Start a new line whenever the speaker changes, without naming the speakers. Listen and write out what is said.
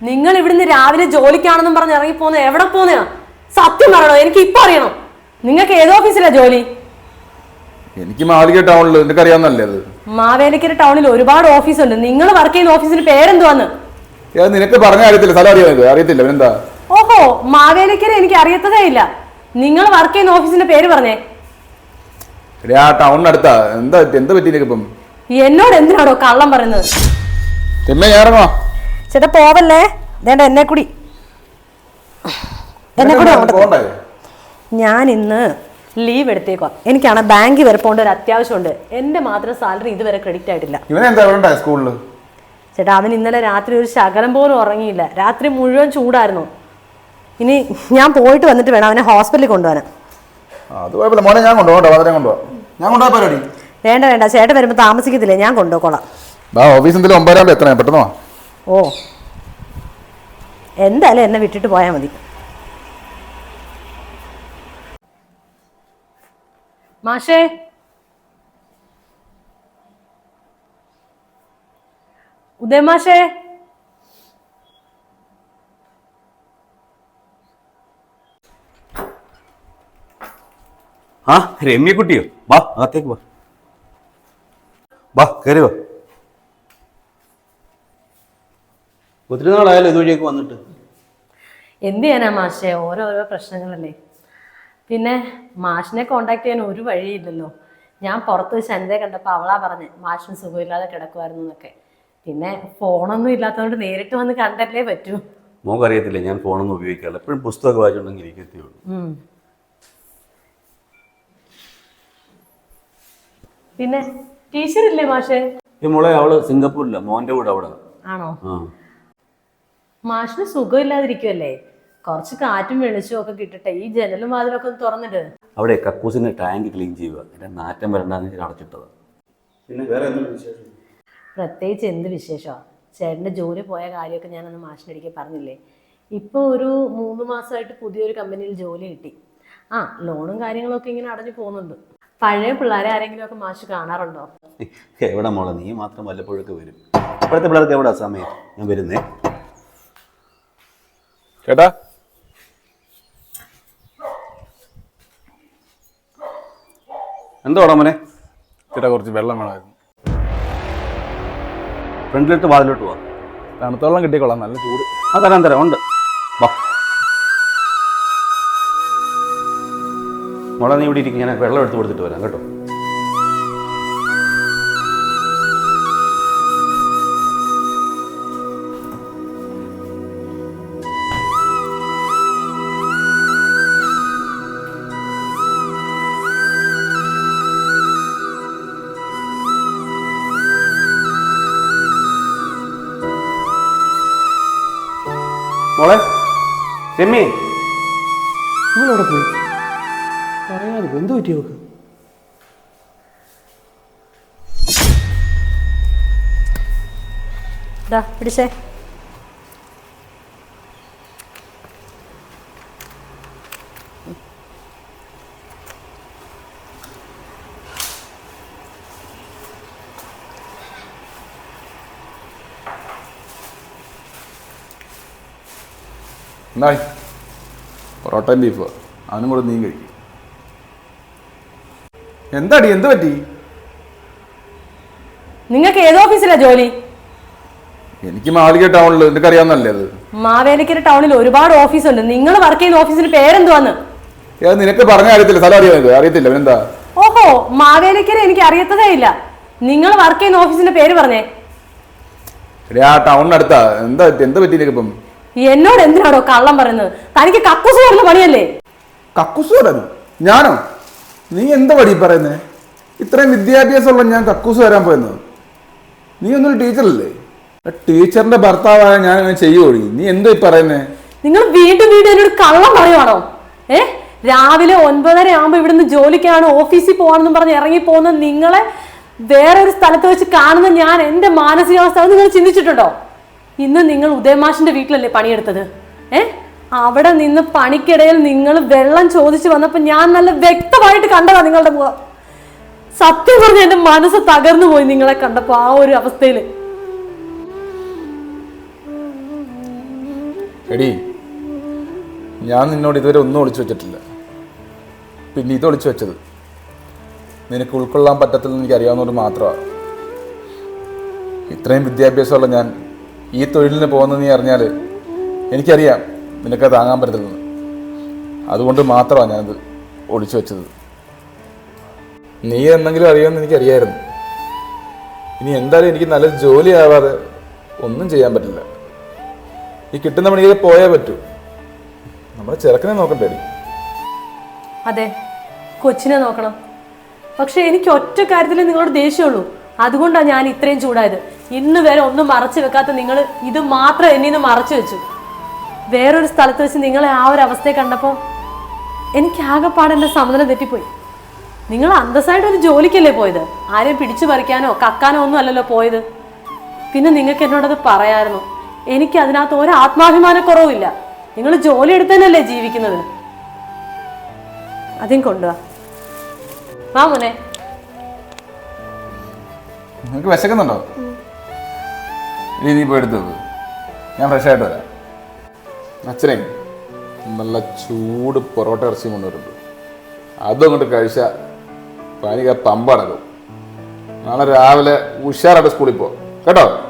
നിങ്ങൾ ഇവിടുന്ന് രാവിലെ ജോലിക്കാണെന്നും പറഞ്ഞ് ഇറങ്ങി പോന്ന എവിടെ പോന്നെയാ സത്യം പറയണോ? എനിക്ക് ഇപ്പൊ അറിയണം. നിങ്ങൾക്ക് ഏത് ഓഫീസിലാ ജോലി?
എനിക്ക് മാളിക ടൗണിൽ നിനക്ക് അറിയാവുന്നല്ലേ അത്?
മാവേലിക്കര ടൗണിൽ ഒരുപാട് ഓഫീസ് ഉണ്ട് നിങ്ങൾ വർക്ക് ചെയ്യുന്ന ഓഫീസിന്റെ പേരെന്തുവാന്ന്?
നിനക്ക് പറഞ്ഞ അറിയത്തില്ല സ്ഥലം അറിയാമോ അറിയത്തില്ല പിന്നെന്താ?
ഓഹോ മാവേലിക്കര എനിക്ക് അറിയത്തതേ ഇല്ല. നിങ്ങൾ വർക്ക് ചെയ്യുന്ന ഓഫീസിന്റെ പേര് പറഞ്ഞേ.
ആ ടൗണിനടുത്താ. എന്താ എന്താ പറ്റി നിനക്ക് ഇപ്പം?
എന്നോട് എന്തിനാണോ കള്ളം പറയുന്നത്?
ഇറങ്ങോ
ചേട്ടാ പോവല്ലേ? വേണ്ട എന്നെ കൂടി. എന്നെ കൂടി അങ്ങോട്ട് ഞാൻ ഇന്ന് ലീവ് എടുത്തേക്കോ എനിക്കാണ് ബാങ്കിൽ വരെ പോകേണ്ട ഒരു അത്യാവശ്യമുണ്ട്. എന്റെ മാത്രം സാലറി ഇതുവരെ ക്രെഡിറ്റ് ആയിട്ടില്ല.
സ്കൂളിൽ സ്കൂളിൽ
ചേട്ടാ അവൻ ഇന്നലെ രാത്രി ഒരു ശകലം പോലും ഉറങ്ങിയില്ല. രാത്രി മുഴുവൻ ചൂടായിരുന്നു. ഇനി ഞാൻ പോയിട്ട് വന്നിട്ട് വേണം അവനെ ഹോസ്പിറ്റലിൽ കൊണ്ടുപോകാൻ.
അത് കുഴപ്പമില്ല. മോനെ ഞാൻ വളരെ കൊണ്ടുപോകാം. ഞാൻ കൊണ്ടുപോകാൻ പരിപാടി.
വേണ്ട വേണ്ട. ചേട്ടൻ വരുമ്പോൾ താമസിക്കത്തില്ലേ? ഞാൻ കൊണ്ടുപോയിക്കോളാം.
ഓഫീസ് എന്തെങ്കിലും ഒമ്പതാകുമ്പോൾ പെട്ടെന്ന്
ഓ. എന്തായാലും എന്നെ വിട്ടിട്ട് പോയാൽ മതി. മാഷേ. ഉദയ മാഷേ.
ആ രമ്യക്കുട്ടിയോ? വാ അകത്തേക്ക് വാ. വാ കയറി വാ. ഒത്തിരി നാളായാലും ഇതുവഴിയൊക്കെ വന്നിട്ട്.
എന്ത് ചെയ്യാനാ മാഷേ? ഓരോരോ പ്രശ്നങ്ങളല്ലേ. പിന്നെ മാഷിനെ കോണ്ടാക്ട് ചെയ്യാൻ ഒരു വഴിയില്ലല്ലോ. ഞാൻ പുറത്ത് വെച്ച് അനിതയെ കണ്ടപ്പോൾ അവളാ പറഞ്ഞ് മാഷിന് സുഖമില്ലാതെ കിടക്കുമായിരുന്നു എന്നൊക്കെ. പിന്നെ ഫോണൊന്നും ഇല്ലാത്തതുകൊണ്ട് നേരിട്ട് വന്ന് കണ്ടല്ലേ പറ്റൂ.
മോക്ക് അറിയത്തില്ല ഞാൻ ഫോണൊന്നും ഉപയോഗിക്കാറില്ല. എപ്പോഴും പുസ്തകമൊക്കെ വായിച്ചുണ്ടെങ്കിൽ ഇരിക്കത്തേ ഉള്ളൂ.
ഉം. പിന്നെ ടീച്ചറില്ലേ മാഷേ?
ഈ മോളെ അവൾ സിംഗപ്പൂരില്ല മോന്റെ കൂടെ അവിടെ.
ആണോ?
ആ.
മാഷിന് സുഖമില്ലാതിരിക്കുമല്ലേ കുറച്ച് കാറ്റും വെളിച്ചവും ഒക്കെ കിട്ടട്ടെ. ഈ ജനലും വാതിലൊക്കെ ഒന്ന് തുറന്നിട്ട്.
അവിടെ കക്കൂസിന്റെ ടാങ്ക് ക്ലീൻ ചെയ്യുക. എന്റെ നാറ്റം വരണ്ടെന്ന് ഞാൻ അടച്ചിട്ടത്. പിന്നെ വേറെ എന്തെങ്കിലും വിശേഷം?
പ്രത്യേകിച്ച് എന്ത് വിശേഷമാണ് ചേട്ടന്റെ ജോലി പോയ കാര്യമൊക്കെ ഞാനന്ന് മാഷിനടിക്ക് പറഞ്ഞില്ലേ? ഇപ്പോൾ ഒരു മൂന്ന് മാസമായിട്ട് പുതിയൊരു കമ്പനിയിൽ ജോലി കിട്ടി. ആ ലോണും കാര്യങ്ങളൊക്കെ ഇങ്ങനെ അടഞ്ഞു പോകുന്നുണ്ട്. പഴയ പിള്ളേരെ ആരെങ്കിലും ഒക്കെ മാഷ് കാണാറുണ്ടോ?
എവിടെ മോളെ? നീ മാത്രം വല്ലപ്പോഴൊക്കെ വരും. ഇപ്പോഴത്തെ പിള്ളേർക്ക് എവിടെ സമയം? ഞാൻ വരുന്നേ.
ചേട്ടാ
എന്തോടാ മോനെ?
ചേട്ടാ കുറച്ച് വെള്ളം വേണമായിരുന്നു.
ഫ്രണ്ടിലിട്ട് വാതിലോട്ട് പോവാ.
തണുത്ത വെള്ളം കിട്ടിക്കൊള്ളാം നല്ല ചൂട്.
ആ തരാം തരാം ഉണ്ട്. വാ. മോളെ നീ ഇവിടെ ഇരിക്കും ഞാൻ വെള്ളം എടുത്ത് കൊടുത്തിട്ട് വരാം കേട്ടോ? രമ്യേ. ഇവളവിടെ പോയി? പറയാതെ എന്ത് പറ്റി നോക്ക്
ഇതാ പിടിച്ചേ.
എന്നായി പൊറോട്ടയും ബീഫ് അവനും കൂടെ നീ കഴിക്കും എന്താടി എന്ത് പറ്റി?
നിങ്ങൾക്ക് ഏത് ഓഫീസിലാ ജോലി?
എനിക്ക് മാളിക ടൗണിൽ നിനക്ക് അറിയാവുന്നല്ലേ അത്?
മാവേലിക്കര ടൗണിൽ ഒരുപാട് ഓഫീസ് ഉണ്ട് നിങ്ങൾ വർക്ക് ചെയ്യുന്ന ഓഫീസിന്റെ പേരെന്തുവാന്ന്?
ഏത് നിനക്ക് പറഞ്ഞ അറിയത്തില്ല സ്ഥലം അറിയാമോ അറിയത്തില്ല. പിന്നെന്താ?
ഓഹോ മാവേലിക്കര എനിക്ക് അറിയത്തതേ ഇല്ല. നിങ്ങൾ വർക്ക് ചെയ്യുന്ന ഓഫീസിന്റെ പേര് പറഞ്ഞേ.
എടീ, ആ ടൗണിനടുത്താ. എന്താ എന്താ പറ്റി നിനക്ക് ഇപ്പം?
എന്നോട് എന്തിനാണോ കള്ളം പറയുന്നത്? തനിക്ക് കക്കൂസ് പറഞ്ഞ പണിയല്ലേ?
കക്കൂസ് വരാനോ ഞാനോ? നീ എന്താ പടി പറയുന്നേ? ഇത്രയും വിദ്യാഭ്യാസമുള്ള ഞാൻ കക്കൂസ് വരാൻ പോയെന്ന്? നീ ഒന്നൊരു ടീച്ചറല്ലേ? ടീച്ചറിന്റെ ഭർത്താവായ ഞാൻ അങ്ങനെ നീ എന്തോ ഈ പറയുന്നേ?
നിങ്ങൾ വീണ്ടും വീണ്ടും എന്നോട് കള്ളം പറയുവാണോ? ഏ? രാവിലെ ഒൻപതര ആകുമ്പോ ഇവിടുന്ന് ജോലിക്കാണ് ഓഫീസിൽ പോകാനെന്നും പറഞ്ഞ് ഇറങ്ങി പോകുന്ന നിങ്ങളെ വേറെ ഒരു സ്ഥലത്ത് വെച്ച് കാണുന്ന ഞാൻ എന്റെ മാനസികാവസ്ഥ നിങ്ങൾ ചിന്തിച്ചിട്ടുണ്ടോ? ഇന്ന് നിങ്ങൾ ഉദയമാഷിന്റെ വീട്ടിലല്ലേ പണിയെടുത്തത്? ഏ? അവിടെ നിന്ന് പണിക്കിടയിൽ നിങ്ങൾ വെള്ളം ചോദിച്ചു വന്നപ്പോൾ ഞാൻ നല്ല വ്യക്തമായിട്ട് കണ്ടതാ നിങ്ങളുടെ മുഖം. സത്യം പറഞ്ഞ എന്റെ മനസ്സ് തകർന്നു പോയി നിങ്ങളെ കണ്ടപ്പോ ആ ഒരു അവസ്ഥയിൽ
എടി ഞാൻ നിന്നോട് ഇതുവരെ ഒന്നും ഒളിച്ചു വെച്ചിട്ടില്ല. പിന്നെ ഇത് ഒളിച്ചു വെച്ചത് നിനക്ക് ഉൾക്കൊള്ളാൻ പറ്റത്തില്ലെന്ന് എനിക്ക് അറിയാവുന്നതുകൊണ്ട് മാത്രമാണ്. ഇത്രയും വിദ്യാഭ്യാസമുള്ള ഞാൻ ഈ തൊഴിലിന് പോകുന്നത് നീ അറിഞ്ഞാൽ എനിക്കറിയാം നിനക്ക് താങ്ങാൻ പറ്റത്തില്ലെന്ന്. അതുകൊണ്ട് മാത്രമാണ് ഞാനത് ഒളിച്ചു വെച്ചത്. നീ എന്തെങ്കിലും അറിയാമെന്ന് എനിക്കറിയായിരുന്നു. ഇനി എന്തായാലും എനിക്ക് നല്ല ജോലി ആവാതെ ഒന്നും ചെയ്യാൻ പറ്റില്ല. ഈ കിട്ടുന്ന പണിയിൽ പോയേ പറ്റൂ. നമ്മുടെ ചെറുക്കനെ നോക്കണ്ടേ
അതെ കൊച്ചിനെ നോക്കണം. പക്ഷെ എനിക്ക് ഒറ്റ കാര്യത്തിൽ നിങ്ങളോട് ദേഷ്യമുള്ളൂ അതുകൊണ്ടാണ് ഞാൻ ഇത്രയും ചൂടായത്. ഇന്ന് വരെ ഒന്നും മറച്ചു വെക്കാത്ത നിങ്ങൾ ഇത് മാത്രം എന്നിൽ നിന്ന് മറച്ചു വെച്ചു. വേറൊരു സ്ഥലത്ത് വെച്ച് നിങ്ങളെ ആ ഒരു അവസ്ഥയെ കണ്ടപ്പോൾ എനിക്ക് ആകെപ്പാടെ എന്റെ സമനില തെറ്റിപ്പോയി. നിങ്ങൾ അന്തസ്സായിട്ട് ഒരു ജോലിക്കല്ലേ പോയത്? ആരെയും പിടിച്ചു പറിക്കാനോ കക്കാനോ ഒന്നും അല്ലല്ലോ പോയത്. പിന്നെ നിങ്ങൾക്ക് എന്നോടത് പറയായിരുന്നു എനിക്ക് അതിനകത്ത് ഒരു ആത്മാഭിമാനക്കുറവില്ല നിങ്ങൾ ജോലി എടുത്തതന്നെയല്ലേ ജീവിക്കുന്നത്? അതും കൊണ്ടുവാ. മോനെ.
നിനക്ക് വിശക്കുന്നുണ്ടോ? നീ പോയി എടുത്തു. ഞാൻ ഫ്രഷ് ആയിട്ട് വരാം. അച്ഛനെ നല്ല ചൂട് പൊറോട്ട ഇറച്ചി കൊണ്ടുവരുന്നുണ്ട്. അതും അങ്ങോട്ട് കഴിച്ചാൽ പനിക പമ്പടക്കും. നാളെ രാവിലെ ഉഷാറായിട്ട് സ്കൂളിൽ പോ കേട്ടോ?